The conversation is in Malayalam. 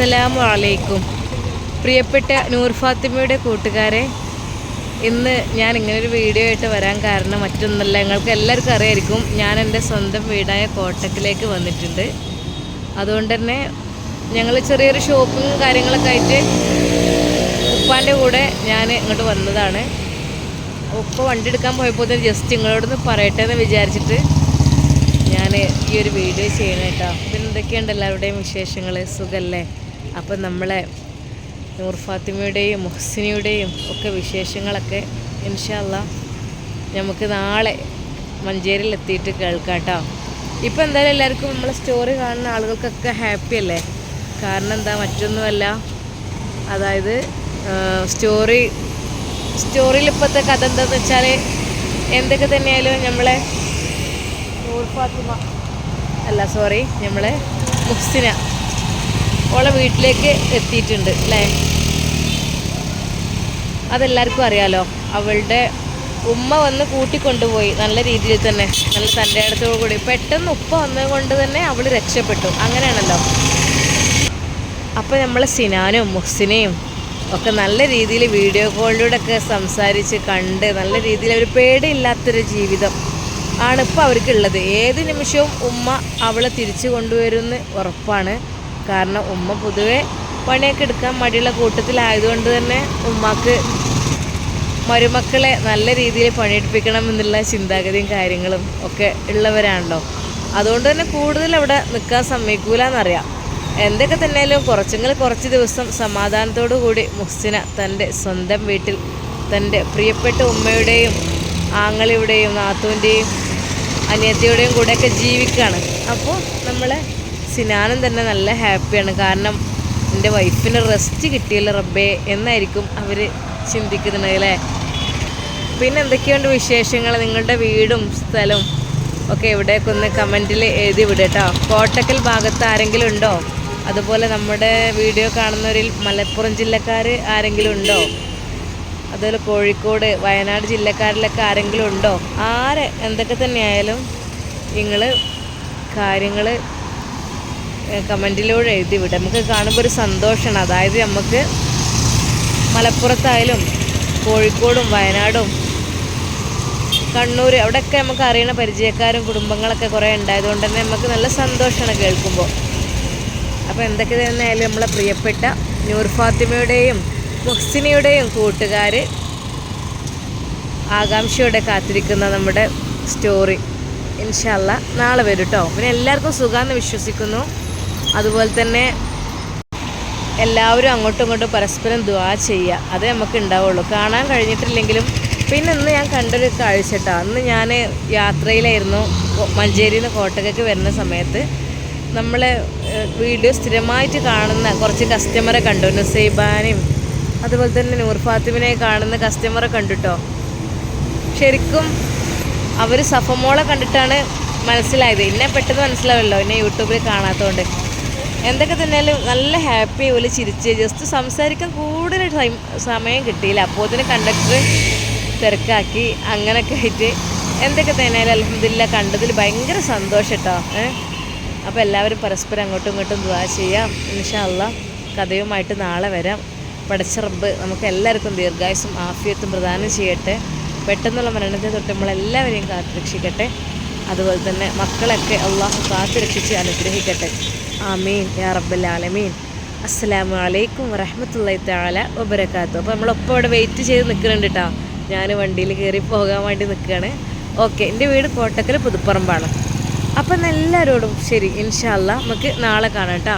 അസ്സലാമു അലൈക്കും പ്രിയപ്പെട്ട നൂർ ഫാത്തിമയുടെ കൂട്ടുകാരെ ഇന്ന് ഞാൻ ഇങ്ങനൊരു വീഡിയോ ആയിട്ട് വരാൻ കാരണം മറ്റൊന്നല്ല ഞങ്ങൾക്ക് എല്ലാവർക്കും അറിയായിരിക്കും ഞാൻ എന്റെ സ്വന്തം വീടായ കോട്ടക്കിലേക്ക് വന്നിട്ടുണ്ട്. അതുകൊണ്ട് തന്നെ ഞങ്ങൾ ചെറിയൊരു ഷോപ്പിങ്ങും കാര്യങ്ങളൊക്കെ ആയിട്ട് ഉപ്പാന്റെ കൂടെ ഞാൻ ഇങ്ങോട്ട് വന്നതാണ്. ഉപ്പ വണ്ടി എടുക്കാൻ പോയപ്പോൾ ജസ്റ്റ് നിങ്ങളോടൊന്ന് പറയട്ടെ എന്ന് വിചാരിച്ചിട്ട് ഞാൻ ഈ ഒരു വീഡിയോ ചെയ്യണം പിന്നെ എന്തൊക്കെയുണ്ട് എല്ലാവരുടെയും വിശേഷങ്ങൾ സുഖല്ലേ? അപ്പം നമ്മളെ നൂർ ഫാത്തിമയുടെയും മുഹസിനിയുടെയും ഒക്കെ വിശേഷങ്ങളൊക്കെ ഇൻഷല്ല നമുക്ക് നാളെ മഞ്ചേരിയിൽ എത്തിയിട്ട് കേൾക്കാം കേട്ടോ. ഇപ്പം എന്തായാലും എല്ലാവർക്കും നമ്മളെ സ്റ്റോറി കാണുന്ന ആളുകൾക്കൊക്കെ ഹാപ്പി അല്ലേ? കാരണം എന്താ മറ്റൊന്നുമല്ല. അതായത് സ്റ്റോറി സ്റ്റോറിയിൽ ഇപ്പോഴത്തെ കഥ എന്താണെന്ന് വെച്ചാൽ എന്തൊക്കെ തന്നെയായാലും നമ്മളെ നൂർ ഫാത്തിമ അല്ല സോറി നമ്മളെ മുഹ്സിന ഓളെ വീട്ടിലേക്ക് എത്തിയിട്ടുണ്ട് അല്ലേ? അതെല്ലാവർക്കും അറിയാലോ അവളുടെ ഉമ്മ വന്ന് കൂട്ടിക്കൊണ്ടുപോയി നല്ല രീതിയിൽ തന്നെ നല്ല തന്റെ അടുത്തോടു കൂടി. പെട്ടെന്ന് ഉപ്പ വന്നത് കൊണ്ട് തന്നെ അവൾ രക്ഷപ്പെട്ടു. അങ്ങനെയാണല്ലോ. അപ്പോൾ നമ്മൾ സിനാനും മുഹ്സിനെയും ഒക്കെ നല്ല രീതിയിൽ വീഡിയോ കോളിലൂടെ ഒക്കെ സംസാരിച്ച് കണ്ട് നല്ല രീതിയിൽ ഒരു പേടിയില്ലാത്തൊരു ജീവിതം ആണ് ഇപ്പോൾ അവർക്കുള്ളത് ഏത് നിമിഷവും ഉമ്മ അവളെ തിരിച്ചു കൊണ്ടുവരുമെന്ന് ഉറപ്പാണ്. കാരണം ഉമ്മ പൊതുവെ പണിയൊക്കെ എടുക്കാൻ മടിയുള്ള കൂട്ടത്തിലായതുകൊണ്ട് തന്നെ ഉമ്മക്ക് മരുമക്കളെ നല്ല രീതിയിൽ പണിയെടുപ്പിക്കണം എന്നുള്ള ചിന്താഗതിയും കാര്യങ്ങളും ഒക്കെ ഉള്ളവരാണല്ലോ. അതുകൊണ്ട് തന്നെ കൂടുതൽ അവിടെ നിൽക്കാൻ സമ്മതിക്കൂല എന്നറിയാം എന്തൊക്കെ തന്നെയാലും കുറച്ചെങ്കിൽ കുറച്ച് ദിവസം സമാധാനത്തോടു കൂടി മുസ്സിന തന്റെ സ്വന്തം വീട്ടിൽ തന്റെ പ്രിയപ്പെട്ട ഉമ്മയുടെയും ആങ്ങളിയുടെയും നാത്തൂന്റെയും അനിയത്തിയുടെയും കൂടെയൊക്കെ ജീവിക്കുകയാണ്. അപ്പോൾ നമ്മളെ സിനാനും തന്നെ നല്ല ഹാപ്പിയാണ്. കാരണം എന്റെ വൈഫിന് റെസ്റ്റ് കിട്ടിയല്ലോ റബ്ബേ എന്നായിരിക്കും അവർ ചിന്തിക്കുന്നത് അല്ലേ? പിന്നെ എന്തൊക്കെയുണ്ട് വിശേഷങ്ങൾ നിങ്ങളുടെ വീടും സ്ഥലവും ഒക്കെ എവിടെയൊക്കെ ഒന്ന് കമന്റിൽ എഴുതി വിടുക കേട്ടോ കോട്ടക്കൽ ഭാഗത്ത് ആരെങ്കിലും ഉണ്ടോ? അതുപോലെ നമ്മുടെ വീഡിയോ കാണുന്നവരിൽ മലപ്പുറം ജില്ലക്കാർ ആരെങ്കിലും ഉണ്ടോ? അതുപോലെ കോഴിക്കോട് വയനാട് ജില്ലക്കാരിലൊക്കെ ആരെങ്കിലും ഉണ്ടോ? ആരെ എന്തൊക്കെ തന്നെയായാലും നിങ്ങൾ കാര്യങ്ങൾ കമന്റിലൂടെ എഴുതി വിട നമുക്ക് കാണുമ്പോൾ ഒരു സന്തോഷമാണ്. അതായത് നമുക്ക് മലപ്പുറത്തായാലും കോഴിക്കോടും വയനാടും കണ്ണൂർ അവിടെയൊക്കെ നമുക്ക് അറിയണ പരിചയക്കാരും കുടുംബങ്ങളൊക്കെ കുറേ ഉണ്ടായതുകൊണ്ട് തന്നെ നമുക്ക് നല്ല സന്തോഷമാണ് കേൾക്കുമ്പോൾ അപ്പോൾ എന്തൊക്കെ തന്നെയായാലും നമ്മളെ പ്രിയപ്പെട്ട നൂർ ഫാത്തിമയുടെയും മുഹ്സിനിയുടെയും കൂട്ടുകാർ ആകാംക്ഷയോടെ കാത്തിരിക്കുന്ന നമ്മുടെ സ്റ്റോറി. ഇൻഷല്ല നാളെ വരും കേട്ടോ പിന്നെ എല്ലാവർക്കും സുഖമെന്ന് വിശ്വസിക്കുന്നു. അതുപോലെ തന്നെ എല്ലാവരും അങ്ങോട്ടും ഇങ്ങോട്ടും പരസ്പരം ദ്വാ ചെയ്യുക. അതേ നമുക്ക് ഉണ്ടാവുള്ളൂ. കാണാൻ കഴിഞ്ഞിട്ടില്ലെങ്കിലും പിന്നെ ഇന്ന് ഞാൻ കണ്ടൊരു കാഴ്ച കേട്ടോ അന്ന് ഞാൻ യാത്രയിലായിരുന്നു. മഞ്ചേരിയിൽ നിന്ന് വരുന്ന സമയത്ത് നമ്മൾ വീഡിയോ സ്ഥിരമായിട്ട് കാണുന്ന കുറച്ച് കസ്റ്റമറെ കണ്ടു. നുസൈബാനെയും അതുപോലെ തന്നെ നൂർ ഫാത്തിമിനെ കാണുന്ന കസ്റ്റമറെ കണ്ടിട്ടോ ശരിക്കും അവർ സഫമോളെ കണ്ടിട്ടാണ് മനസ്സിലായത്. എന്നെ പെട്ടെന്ന് മനസ്സിലാവല്ലോ എന്നെ യൂട്യൂബിൽ കാണാത്തതുകൊണ്ട് എന്തൊക്കെ തന്നെയാലും നല്ല ഹാപ്പി പോലെ ചിരിച്ച് ജസ്റ്റ് സംസാരിക്കാൻ കൂടുതൽ ടൈം സമയം കിട്ടിയില്ല. അപ്പോൾ അതിന് കണ്ടക്ടർ തിരക്കാക്കി അങ്ങനെയൊക്കെ ആയിട്ട് എന്തൊക്കെ തന്നെയാലും അലഹമില്ല കണ്ടതിൽ ഭയങ്കര സന്തോഷം കേട്ടോ ഏഹ് അപ്പോൾ എല്ലാവരും പരസ്പരം അങ്ങോട്ടും ഇങ്ങോട്ടും ദുവാ ചെയ്യാം. ഇൻഷാല്ല കഥയുമായിട്ട് നാളെ വരാം. പടച്ചറബ് നമുക്ക് എല്ലാവർക്കും ദീർഘായുസും ആഫിയത്തും പ്രദാനം ചെയ്യട്ടെ. പെട്ടെന്നുള്ള മരണത്തെ തൊട്ട് നമ്മളെല്ലാവരെയും കാത്തുരക്ഷിക്കട്ടെ. അതുപോലെ തന്നെ മക്കളൊക്കെ അള്ളാഹു കാത്തുരക്ഷിച്ച് അനുഗ്രഹിക്കട്ടെ. ആമീൻ. യാ റബ്ബൽ ആലമീൻ. അസ്സലാമു അലൈക്കും വറഹമത്തല്ലാ താല വബരക്കാത്തു അപ്പോൾ നമ്മളൊപ്പം ഇവിടെ വെയിറ്റ് ചെയ്ത് നിൽക്കുന്നുണ്ട് കേട്ടോ ഞാൻ വണ്ടിയിൽ കയറി പോകാൻ വേണ്ടി നിൽക്കുകയാണ് ഓക്കെ എന്റെ വീട് കോട്ടക്കൽ പുതുപ്പറമ്പാണ്. അപ്പം എല്ലാവരോടും ശരി ഇൻഷാല്ല നമുക്ക് നാളെ കാണാം കേട്ടോ